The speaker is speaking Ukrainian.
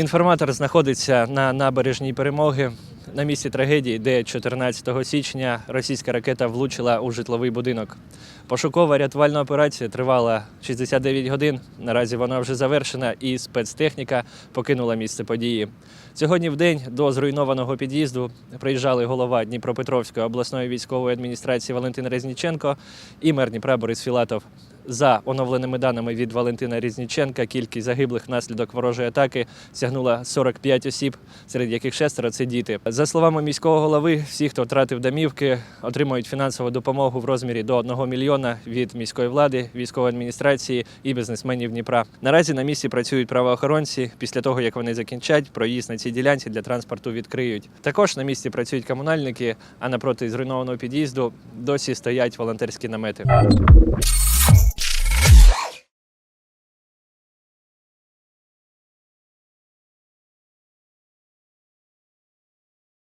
Інформатор знаходиться на набережній перемоги на місці трагедії, де 14 січня російська ракета влучила у житловий будинок. Пошукова рятувальна операція тривала 69 годин. Наразі вона вже завершена, і спецтехніка покинула місце події. Сьогодні в день до зруйнованого під'їзду приїжджали голова Дніпропетровської обласної військової адміністрації Валентин Резніченко і мер Дніпра Борис Філатов. За оновленими даними від Валентина Різніченка, кількість загиблих внаслідок ворожої атаки сягнула 45 осіб, серед яких шестеро це діти. За словами міського голови, всі, хто втратив домівки, отримують фінансову допомогу в розмірі до 1 мільйона від міської влади, військової адміністрації і бізнесменів Дніпра. Наразі на місці працюють правоохоронці. Після того, як вони закінчать, проїзд на цій ділянці для транспорту відкриють. Також на місці працюють комунальники, а напроти зруйнованого під'їзду досі стоять волонтерські намети.